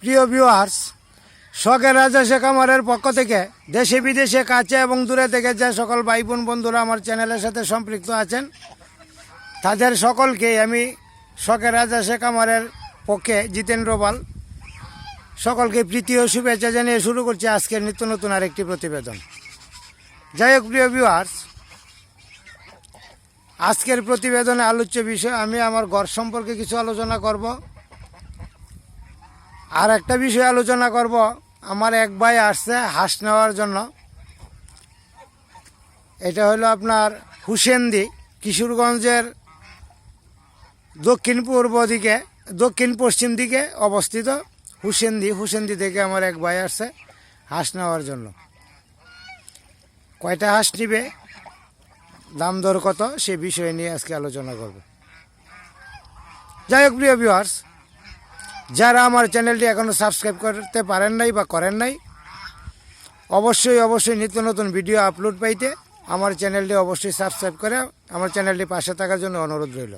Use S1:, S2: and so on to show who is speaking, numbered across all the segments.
S1: প্রিয় ভিউয়ার্স শখের রাজা শেখ আমারের পক্ষ থেকে দেশে বিদেশে কাছে এবং দূরে থেকে যে সকল ভাই বোন বন্ধুরা আমার চ্যানেলের সাথে সম্পৃক্ত আছেন, তাদের সকলকে আমি শখের রাজা শেখ আমারের পক্ষে জিতেন্দ্র পাল সকলকে প্রীতি ও শুভেচ্ছা জানিয়ে শুরু করছি আজকের নিত্য নতুন আরেকটি প্রতিবেদন। যাই হোক, প্রিয় ভিউয়ার্স আজকের প্রতিবেদনে আলোচ্য বিষয়, আমি আমার ঘর সম্পর্কে কিছু আলোচনা করব। আর একটা বিষয় আলোচনা করব। আমার এক ভাই আসছে হাঁস নেওয়ার জন্য। এটা হলো আপনার হুসেন্দি, কিশোরগঞ্জের দক্ষিণ পূর্ব দিকে, দক্ষিণ পশ্চিম দিকে অবস্থিত হুসেন্দি। হুসেন্দি থেকে আমার এক ভাই আসছে হাঁস নেওয়ার জন্য। কয়টা হাঁস নিবে, দাম দর কত, সে বিষয় নিয়ে আজকে আলোচনা করব। যাই হোক, প্রিয় ভিউয়ার্স যারা আমার চ্যানেলটি এখনও সাবস্ক্রাইব করতে পারেন নাই বা করেন নাই, অবশ্যই অবশ্যই নিত্য নতুন ভিডিও আপলোড পাইতে আমার চ্যানেলটি অবশ্যই সাবস্ক্রাইব করে আমার চ্যানেলটি পাশে থাকার জন্য অনুরোধ রইল।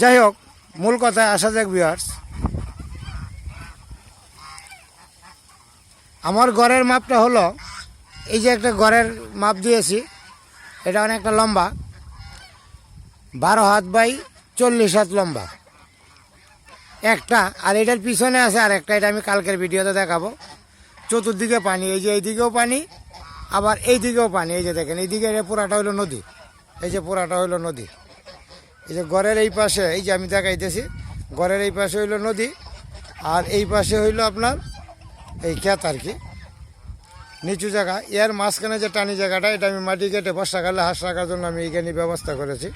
S1: যাই হোক, মূল কথায় আসা যাক ভিউয়ার্স আমার ঘরের মাপটা হলো, এই যে একটা ঘরের মাপ দিয়েছি, এটা অনেকটা লম্বা। বারো হাত বাই চল্লিশ হাত লম্বা। একটা, আর এটার পিছনে আছে আর একটা এটা আমি কালকের ভিডিওতে দেখাবো। চতুর্দিকে পানি, এই যে এইদিকেও পানি, আবার এই দিকেও পানি, এই যে দেখেন, এইদিকে এটা পুরাটা হইল নদী, এই যে পুরাটা হইল নদী। এই যে ঘরের এই পাশে, এই যে আমি দেখাইতেছি, ঘরের এই পাশে হইল নদী, আর এই পাশে হইল আপনার এই ক্ষেত আর কি। নিচু জায়গা, এর মাঝখানে যে টানি জায়গাটা, এটা আমি মাটি কেটে বর্ষাকালে হাঁস রাখার জন্য আমি এইখানে ব্যবস্থা করেছি।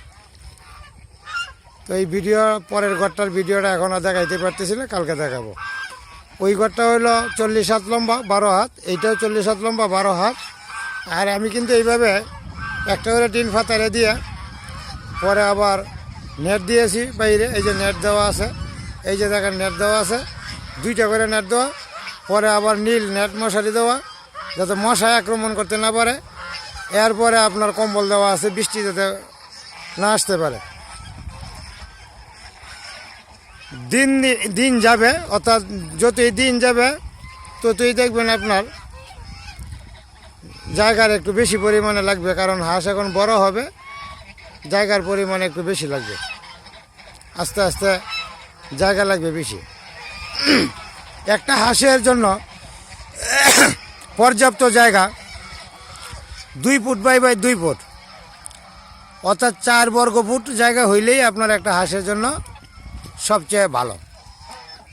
S1: তো এই ভিডিও, পরের ঘরটার ভিডিওটা এখনও দেখাইতে পারতেছি না, কালকে দেখাবো। ওই ঘরটা হইল চল্লিশ হাত লম্বা, বারো হাত। এইটাও চল্লিশ হাত লম্বা, বারো হাত। আর আমি কিন্তু এইভাবে একটা করে টিন ফাতারে দিয়ে পরে আবার নেট দিয়েছি বাইরে, এই যে নেট দেওয়া আছে। এই যে দেখেন নেট দেওয়া আছে। দুইটা করে নেট দেওয়া, পরে আবার নীল নেট মশারি দেওয়া, যাতে মশায় আক্রমণ করতে না পারে। এরপরে আপনার কম্বল দেওয়া আছে বৃষ্টি যাতে না আসতে পারে। দিন দিন যাবে, অর্থাৎ যতই দিন যাবে, ততই দেখবেন আপনার জায়গার একটু বেশি পরিমাণে লাগবে, কারণ হাঁস এখন বড় হবে, জায়গার পরিমাণ একটু বেশি লাগবে। আস্তে আস্তে জায়গা লাগবে বেশি। একটা হাঁসের জন্য পর্যাপ্ত জায়গা দুই ফুট বাই বাই দুই ফুট, অর্থাৎ চার বর্গ ফুট জায়গা হইলেই আপনার একটা হাঁসের জন্য সবচেয়ে ভালো।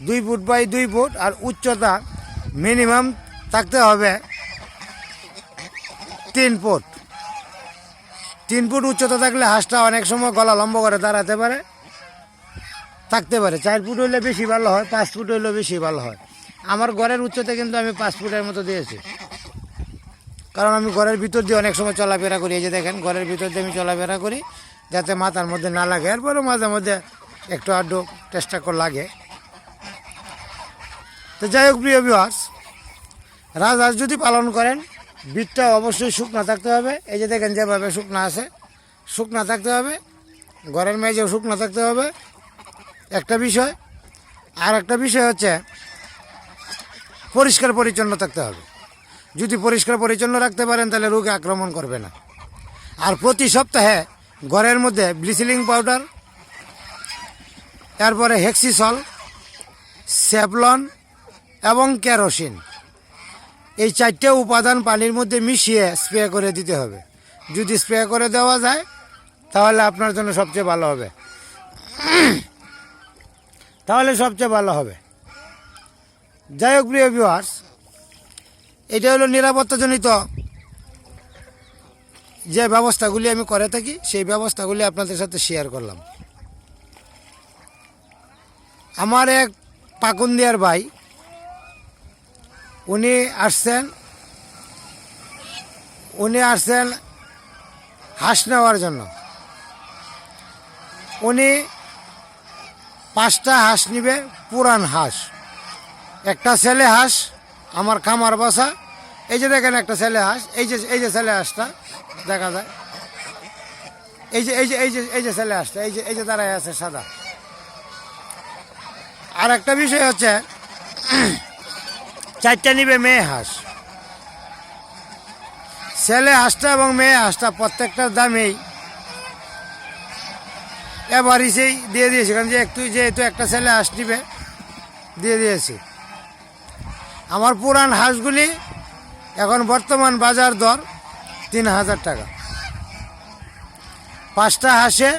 S1: দুই ফুট বাই দুই ফুট আর উচ্চতা মিনিমাম থাকতে হবে তিন ফুট। তিন ফুট উচ্চতা থাকলে হাঁসটা অনেক সময় গলা লম্বা করে দাঁড়াতে পারে, থাকতে পারে। চার ফুট হইলে বেশি ভালো হয়, পাঁচ ফুট হইলে বেশি ভালো হয়। আমার ঘরের উচ্চতা কিন্তু আমি পাঁচ ফুটের মতো দিয়েছি। কারণ আমি ঘরের ভিতর দিয়ে অনেক সময় চলাফেরা করি। এই যে দেখেন, ঘরের ভিতর দিয়ে আমি চলাফেরা করি, যাতে মাথার মধ্যে না লাগে। এরপরে মাঝে মধ্যে একটু আড্ডু চেষ্টা করে লাগে। তো যাই হোক, প্রিয় বিহাস রাজহাঁস যদি পালন করেন বীজটা অবশ্যই শুকনা থাকতে হবে। এই যে দেখেন যেভাবে শুকনা আছে, শুকনা থাকতে হবে। ঘরের মেঝেও শুকনা থাকতে হবে। একটা বিষয়, আর একটা বিষয় হচ্ছে পরিষ্কার পরিচ্ছন্ন থাকতে হবে। যদি পরিষ্কার পরিচ্ছন্ন রাখতে পারেন, তাহলে রোগে আক্রমণ করবে না। আর প্রতি সপ্তাহে ঘরের মধ্যে ব্লিচিং পাউডার তারপরে হেক্সিসল স্যাভলন এবং কেরোসিন। এই চারটে উপাদান পানির মধ্যে মিশিয়ে স্প্রে করে দিতে হবে। যদি স্প্রে করে দেওয়া যায়, তাহলে আপনার জন্য সবচেয়ে ভালো হবে। তাহলে সবচেয়ে ভালো হবে। যাই হোক, প্রিয় ভিউয়ার্স এটা হলো নিরাপত্তাজনিত যে ব্যবস্থাগুলি আমি করে থাকি, সেই ব্যবস্থাগুলি আপনাদের সাথে শেয়ার করলাম। আমার এক পাকুন্দিয়ার ভাই, উনি আসছেন উনি আসছেন হাঁস নেওয়ার জন্য। উনি পাঁচটা হাঁস নিবে, পুরান হাঁস। একটা ছেলে হাঁস, আমার খামার বাসা। এই যে দেখেন একটা ছেলে হাঁস, এই যে এই যে ছেলে হাঁসটা, দেখা যায়। এই যে এই যে এই যে এই যে ছেলে হাঁসটা, এই যে এই যে দাঁড়ায় আছে সাদা। আর একটা বিষয় হচ্ছে, চারটা নিবে মেয়ে হাঁস। ছেলে হাঁসটা এবং মেয়ে হাঁসটা প্রত্যেকটার দামেই এবারই সেই দিয়ে দিয়েছি। কারণ যে একটু যেহেতু একটা ছেলে হাঁস নিবে, দিয়ে দিয়েছি। আমার পুরান হাঁসগুলি এখন বর্তমান বাজার দর তিন হাজার টাকা। পাঁচটা হাঁসে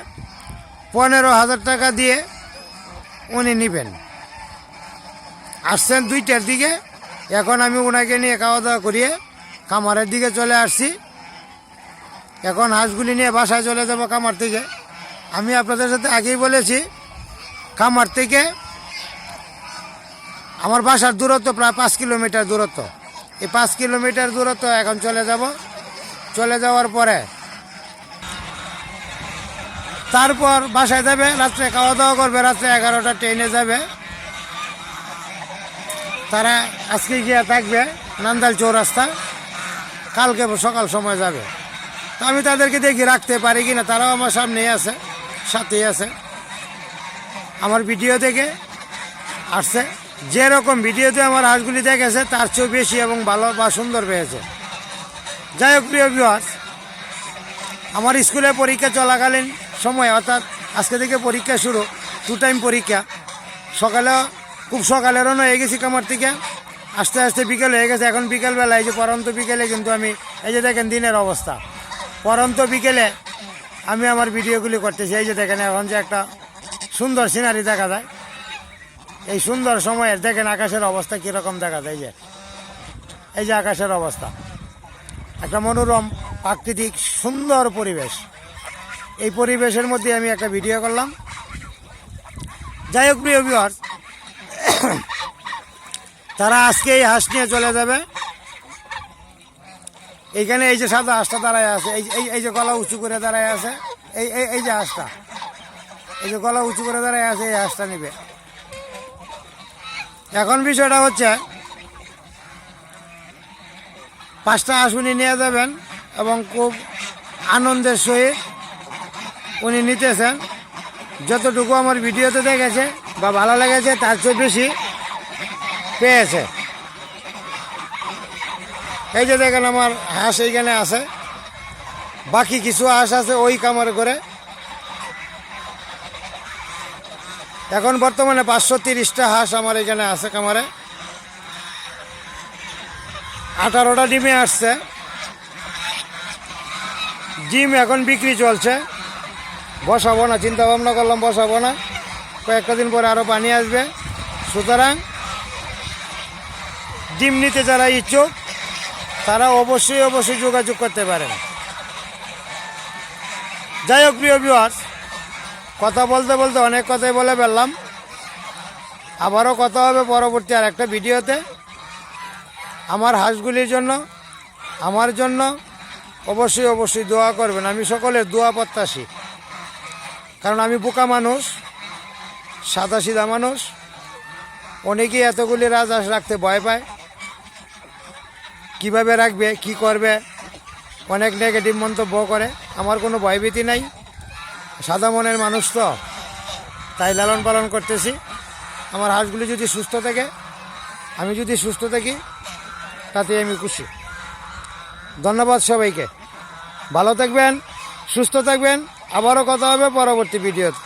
S1: পনেরো হাজার টাকা দিয়ে উনি নেবেন। আসছেন দুইটার দিকে। এখন আমি ওনাকে নিয়ে খাওয়া দাওয়া করিয়ে কামারের দিকে চলে আসছি। এখন হাঁসগুলি নিয়ে বাসায় চলে যাব কামার থেকে। আমি আপনাদের সাথে আগেই বলেছি কামার থেকে আমার বাসার দূরত্ব প্রায় পাঁচ কিলোমিটার দূরত্ব। এই পাঁচ কিলোমিটার দূরত্ব এখন চলে যাব। চলে যাওয়ার পরে তারপর বাসায় যাবে, রাত্রে খাওয়া দাওয়া করবে, রাত্রে এগারোটা ট্রেনে যাবে। তারা আজকে গিয়ে থাকবে নান্দাল চৌরাস্তা। কালকে সকাল সময় যাবে। তো আমি তাদেরকে দেখি রাখতে পারি কি না তারাও আমার সামনেই আছে, সাথেই আছে। আমার ভিডিও দেখে আসছে। যেরকম ভিডিওতে আমার হাঁসগুলি দেখেছে, তার চেয়েও বেশি এবং ভালো বা সুন্দর পেয়েছে। যাই হোক, প্রিয় ভিউয়ার্স আমার স্কুলে পরীক্ষা চলাকালীন সময়, অর্থাৎ আজকে থেকে পরীক্ষা শুরু টু টাইম পরীক্ষা। সকালে খুব সকালেরও হয়ে গেছি কামার থেকে। আস্তে আস্তে বিকেল হয়ে গেছে, এখন বিকেলবেলা এই যে পরন্ত বিকেলে কিন্তু আমি, এই যে দেখেন দিনের অবস্থা। পরন্ত বিকেলে আমি আমার ভিডিওগুলি করতেছি, এই যে দেখেন এখন যে একটা সুন্দর সিনারি দেখা যায়। এই সুন্দর সময়ের দেখেন আকাশের অবস্থা কীরকম দেখা যায় যে। এই যে আকাশের অবস্থা। একটা মনোরম, প্রাকৃতিক, সুন্দর পরিবেশ। এই পরিবেশের মধ্যে আমি একটা ভিডিও করলাম। যাই হোক প্রিয় ভিউয়ার্স তারা আজকে এই হাঁস নিয়ে চলে যাবে। এইখানে এই যে সাদা হাঁসটা দাঁড়ায় আছে, এই এই- যে গলা উঁচু করে দাঁড়ায় আছে, এই এই এই যে হাঁসটা, এই যে গলা উঁচু করে দাঁড়ায় আছে, এই হাঁসটা নিবে। এখন বিষয়টা হচ্ছে, পাঁচটা হাঁস উনি নিয়ে যাবেন এবং খুব আনন্দের সহিত উনি নিতেছেন। যতটুকু আমার ভিডিওতে দেখেছে বা ভালো লেগেছে, তার চেয়ে বেশি পেয়েছে। এই যে দেখেন আমার হাঁস এইখানে আছে। বাকি কিছু হাঁস আছে ওই কামার করে। এখন বর্তমানে পাঁচশো তিরিশটা হাঁস আমার এখানে আছে কামারে আঠারোটা ডিমে আসছে। ডিম এখন বিক্রি চলছে। বসাবো না, চিন্তা ভাবনা করলাম বসাবো না। কয়েকটা দিন পরে আরও পানি আসবে। সুতরাং ডিম নিতে যারা ইচ্ছুক, তারা অবশ্যই অবশ্যই যোগাযোগ করতে পারেন। যাই হোক, প্রিয় ভিউয়ার্স কথা বলতে বলতে অনেক কথাই বলে ফেললাম। আবারও কথা হবে পরবর্তী আর একটা ভিডিওতে। আমার হাঁসগুলির জন্য, আমার জন্য অবশ্যই অবশ্যই দোয়া করবেন। আমি সকলের দোয়া প্রত্যাশী। কারণ আমি বোকা মানুষ সাদা সিধা মানুষ। অনেকেই এতগুলি রাজহাঁস রাখতে ভয় পায়। কীভাবে রাখবে, কি করবে? অনেক নেগেটিভ মন্তব্য করে। আমার কোনো ভয়ভীতি নাই। সাদা মনের মানুষ তো। তাই লালন পালন করতেছি। আমার হাঁসগুলি যদি সুস্থ থাকে, আমি যদি সুস্থ থাকি তাতে আমি খুশি। ধন্যবাদ সবাইকে। ভালো থাকবেন, সুস্থ থাকবেন। আবারও কথা হবে পরবর্তী ভিডিওতে।